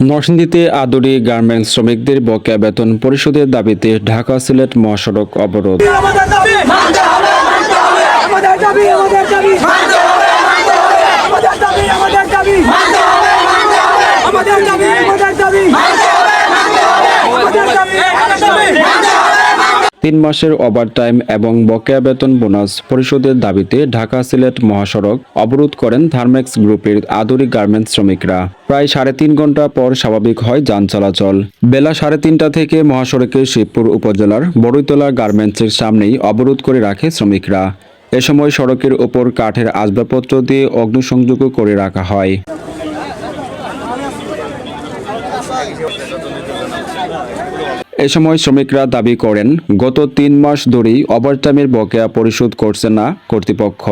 নরসিংদীতে আদরি গার্মেন্টস শ্রমিকদের বকেয়া বেতন পরিশোধের দাবিতে ঢাকা সিলেট মহাসড়ক অবরোধ। আমাদের দাবি তিন মাসের ওভারটাইম এবং বকেয়া বেতন বোনাস পরিশোধের দাবিতে ঢাকা সিলেট মহাসড়ক অবরোধ করেন থার্মেক্স গ্রুপের আদরি গার্মেন্টস শ্রমিকরা। প্রায় সাড়ে তিন ঘণ্টা পর স্বাভাবিক হয় যান চলাচল। বেলা সাড়ে তিনটা থেকে মহাসড়কের শিবপুর উপজেলার বড়ইতলা গার্মেন্টসের সামনেই অবরোধ করে রাখে শ্রমিকরা। এ সময় সড়কের ওপর কাঠের আসবাবপত্র দিয়ে অগ্নিসংযোগও করে রাখা হয়। এ সময় শ্রমিকরা দাবি করেন, গত তিন মাস ধরেই ওভারটাইমের বকেয়া পরিশোধ করছে না কর্তৃপক্ষ।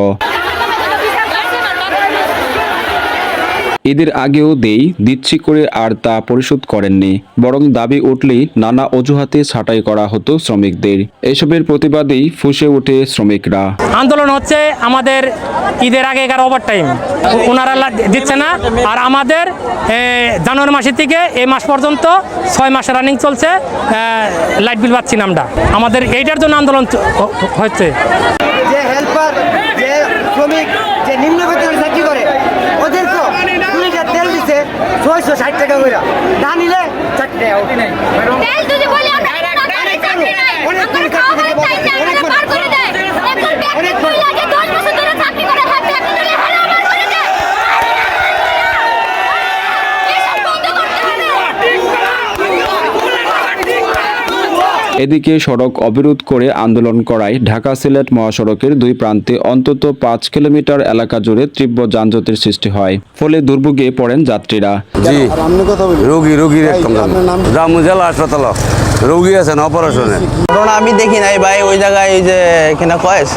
ঈদের আগেও দেই, দিচ্ছি করে আর তা পরিশোধ করেননি। বরং দাবি উঠলেই নানা অজুহাতে ছাঁটাই করা হতো শ্রমিকদের। এসবের প্রতিবাদেই ফুসে ওঠে শ্রমিকরা। আন্দোলন হচ্ছে আমাদের ঈদের আগে এগারো ওভার টাইম ওনারা দিচ্ছে না। আর আমাদের জানুয়ারি মাসের থেকে এই মাস পর্যন্ত ছয় মাস রানিং চলছে লাইট বিল পাচ্ছি না আমরা। আমাদের এইটার জন্য আন্দোলন হচ্ছে যে হেল্পার যে শ্রমিক যে নিম্ন বেতনে চাকরি করে ওদেরকে দুই লিটার তেল দিছে ছয়শো ষাট টাকা করে না নিলে চাকরি নেই তেল যদি বলি আমরা টাকার চাকরি নাই আমরা খাওয়া হয় তাই না আমরা পার করে দেয় এখন ব্যক্তি মহিলাকে দশ বছর ধরে চাকরি করে হয় ব্যক্তি দিলে হারা পার করে দেয় এসব বন্ধ করতে হবে এদিকে সড়ক অবরোধ করে আন্দোলন করায় ঢাকা সিলেট মহাসড়কের দুই প্রান্তে অন্তত পাঁচ কিলোমিটার এলাকা জুড়ে তীব্র যানজটের সৃষ্টি হয়। ফলে দুর্ভোগে পড়েন যাত্রীরা। জি। রোগী রোগীর জেলা হাসপাতাল। রোগী আছেন অপারেশনে। আমি দেখি নাই ভাই ওই জায়গায় এই যে এখানে কয়েস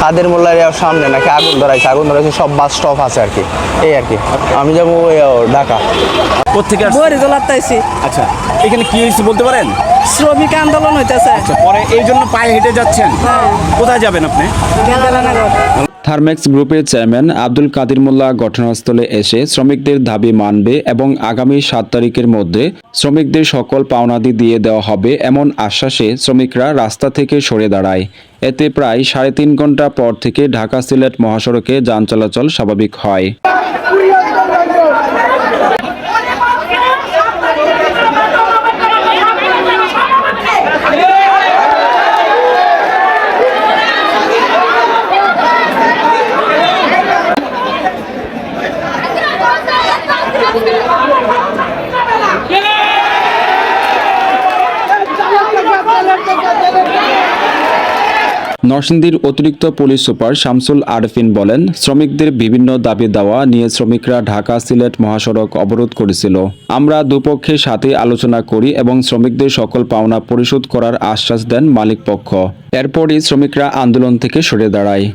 খাদের মোল্লার সামনে নাকি আগুন ধরাইছে আগুন ধরাইছে সব বাস স্টপ আছে আর কি। এই আর কি। আমি যাব ওই ঢাকা। কোথেকে আচ্ছা এখানে কি হয়েছে বলতে পারেন? শ্রমিক আন্দোলন হইতেছে। আচ্ছা পরে এই জন্য পায়ে হেঁটে যাচ্ছেন। কোথায় যাবেন আপনি? থার্মেক্স গ্রুপের চেয়ারম্যান আব্দুল কাদির মোল্লা ঘটনাস্থলে এসে শ্রমিকদের দাবি মানবে এবং আগামী সাত তারিখের মধ্যে শ্রমিকদের সকল পাওনাদি দিয়ে দেওয়া হবে এমন আশ্বাসে শ্রমিকরা রাস্তা থেকে সরে দাঁড়ায়। এতে প্রায় সাড়ে তিন ঘণ্টা পর থেকে ঢাকা সিলেট মহাসড়কে যান চলাচল স্বাভাবিক হয়। নরসিংদীর অতিরিক্ত পুলিশ সুপার শামসুল আরফিন বলেন শ্রমিকদের বিভিন্ন দাবি দেওয়া নিয়ে শ্রমিকরা ঢাকা সিলেট মহাসড়ক অবরোধ করেছিল। আমরা দুপক্ষের সাথে আলোচনা করি এবং শ্রমিকদের সকল পাওনা পরিশোধ করার আশ্বাস দেন মালিক পক্ষ। এরপরই শ্রমিকরা আন্দোলন থেকে সরে দাঁড়ায়।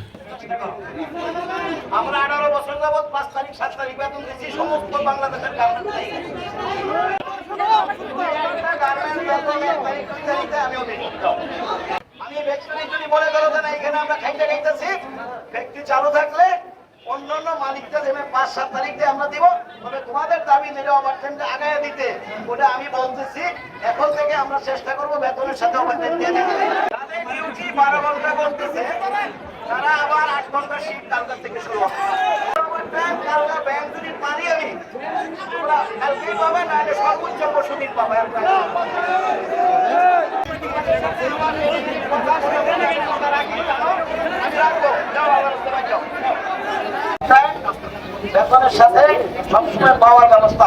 যদি মনে করো যে না, এখানে আমরা খাইতে খাইতেছি, ব্যক্তি চালু থাকলে অন্যান্য মালিকটা পাঁচ সাত তারিখ দিয়ে আমরা দিব। তবে তোমাদের দাবি যেটা ওভারটাইমটা আগায় দিতে, ওটা আমি বলতেছি। এখন থেকে আমরা চেষ্টা করব বেতনের সাথে ওভারটাইম দিয়ে দিতে। বারো ঘণ্টা আবার আট কালকার থেকে শুরু আমি সর্বোচ্চ পাবে সাথে সবসময় পাওয়ার ব্যবস্থা